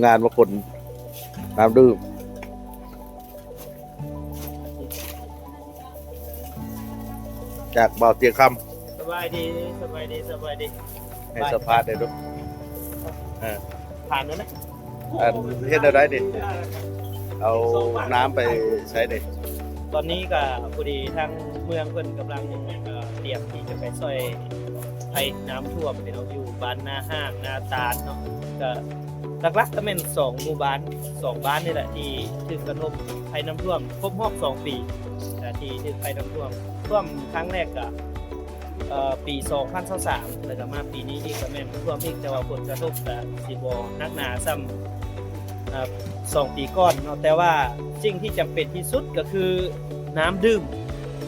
งานมาคนน้ำดื่มจากเบาเตียงคสบายดีสบายดีสบายดีำให้สภาพได้ด้วยผ่านแล้วนะอันเฮ็ดอะไรดิเอาน้ำไปใช้ดิตอนนี้ก็พอดีทางเมืองเพิ่นกำลังเอ่อเตรียมที่จะไปช่วยภัยน้ำท่วมที่เราอยู่บ้านนาห้างนาตาลเนาะก็ หลักๆก็เป็นสองหมู่บ้านสองบ้านนี่แหละที่ถึงกระทบภัยน้ำท่วมครบรอบสองปีแต่ที่ถึงภัยน้ำท่วมท่วมครั้งแรกก็เอ่อปี2023แล้วก็มาปีนี้อีกก็แม่นท่วมอีกแต่ว่าผลกระทบก็สิบ่นักหนาซ้ำสองปีก่อนเนาะแต่ว่าสิ่งที่จำเป็นที่สุดก็คือน้ำดื่ม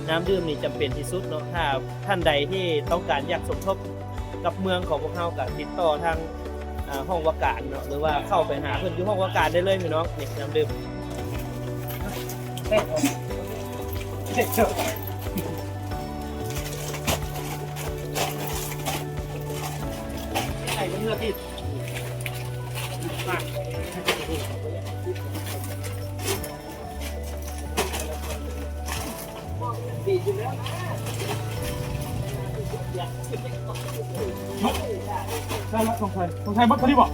น้ำดื่มนี่จำเป็นที่สุดเนาะถ้าท่านใดที่ต้องการอยากสมทบกับเมืองของพวกเราก็ติดต่อทาง อ่าห้องวาการเนาะหรือว่าเข้าไปหาเพิ่อนอยู่ห้องวาการได้เลยพี่น้องนี่น้ำดื่มใส่เนื้อที่ใช่แล้วขอ งไทยของไทยบัตรเขาที่บอก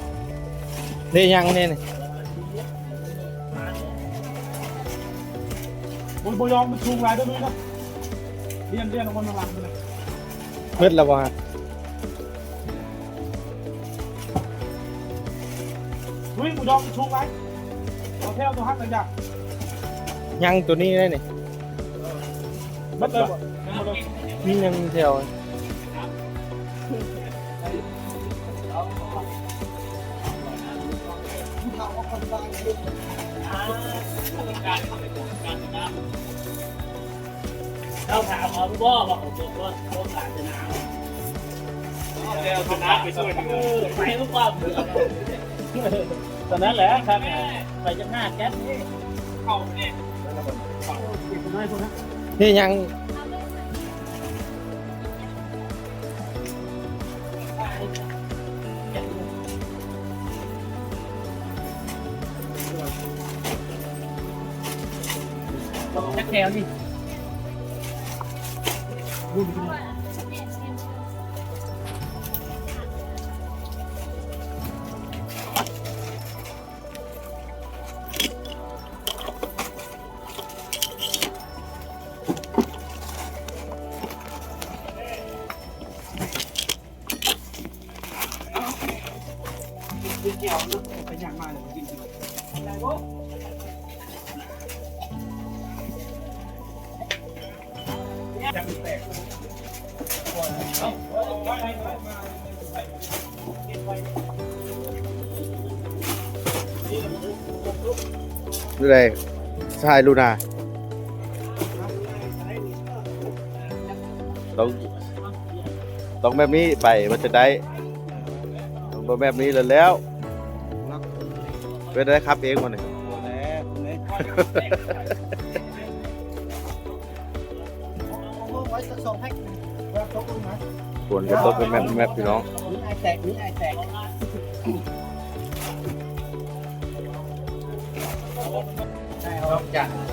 นี่ยังเนี่ยนี่บนบยองมันชูงลายด้วยมั้ยนะเรียนเรียนเอาคนมาลังเลยมืดแล้วบ่ฮะลุยบุยองมันชูงลายเอาแค่ตัวฮักกันอยากยังตัวนี้ได้นี่บัตรเลยบ่มียังแถว เราถามเอาว่าว่าผมบอกว่าโอกาสจะหนาวแล้วคณะไปช่วยไปทุกความตอนนั้นแหละครับไปจะหน้าแก๊สนี่เข้าเนี่ยเก็บคนให้คนนะนี่ยัง แค่แถวดิ ๆยังแตกนี่เลยชายลูนาต้องต้องแบบนี้ไปมันจะได้ต้องแบบนี้เลยแล้วเป็นได้ครับเองมัน เลยส่วนก็ต้องเป็นแมปแมปพี่น้องไอแตกนี่ไอแตก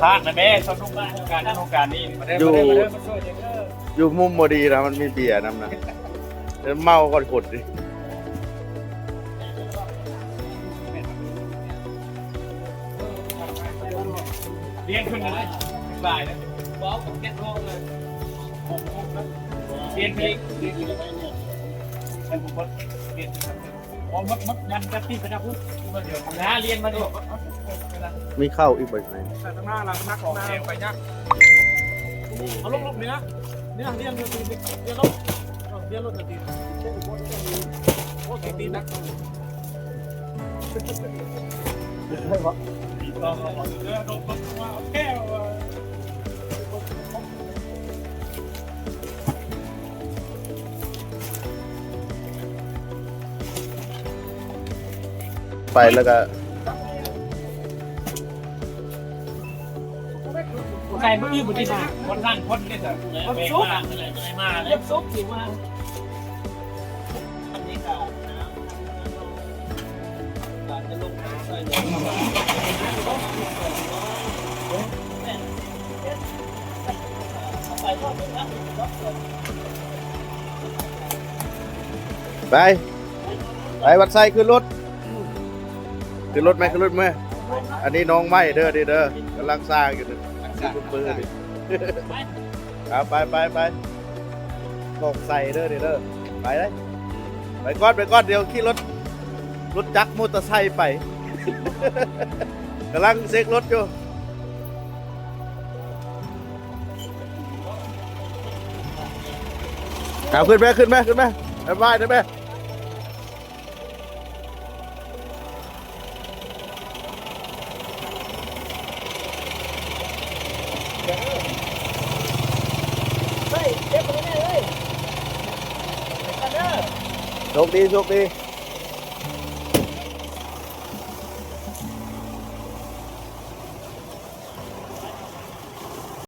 พลาดนะแม่ชอบทุกการทุกการนี่มาได้อยู่มาได้มาได้มาช่วยเด็กเออยู่มุมบดีนะมันมีเบียร์น้ำนะแล้วเมาก่อนกดดิเลี้ยงขึ้นเลยบ่ายนะบอกผมแค่โลกเลย เลี้ยงไปเลี้ยงไปให้ผมมดเลี้ยงอ๋อมดมดยันจับที่พระเจ้าพูดมาเดี๋ยวนะเรียนมาดูมีเข้าอีกแบบไหนแต่ตั้งหน้าเรานักของเองไปยักเอาลงลงนี่นะเนี่ยเลี้ยงเลี้ยงตีนเลี้ยงลงเลี้ยงลงตีโอ้ตีตีนักลองลอเออลงลงมาแก้ว ไปแล้วก็ใครไม่มีบุตรมาคนนั่งคนเนี่ยเถอะคนซุกอะไรมาเรียซุปสิว่าอันนี้ก็จะลงไปไป ไปวัดไซขึ้นรถ ขึ้นรถไหมขึ้นรถไหมอันนี้น้องไม่เด้อเด้อเด้อกำลังสร้างอยู่นี่ที่คุณปืนนี่ครับไปไปไปบอกใส่เด้อเด้อเด้อไปเลยไปก้อนไปก้อนเดี๋ยวขี่รถรถจักรมอเตอร์ไซค์ไปกำลังเซ็กรถอยู่เอาขึ้นไหมขึ้นไหมขึ้นไหมไปไหว้ได้ไหม Don't be, don't.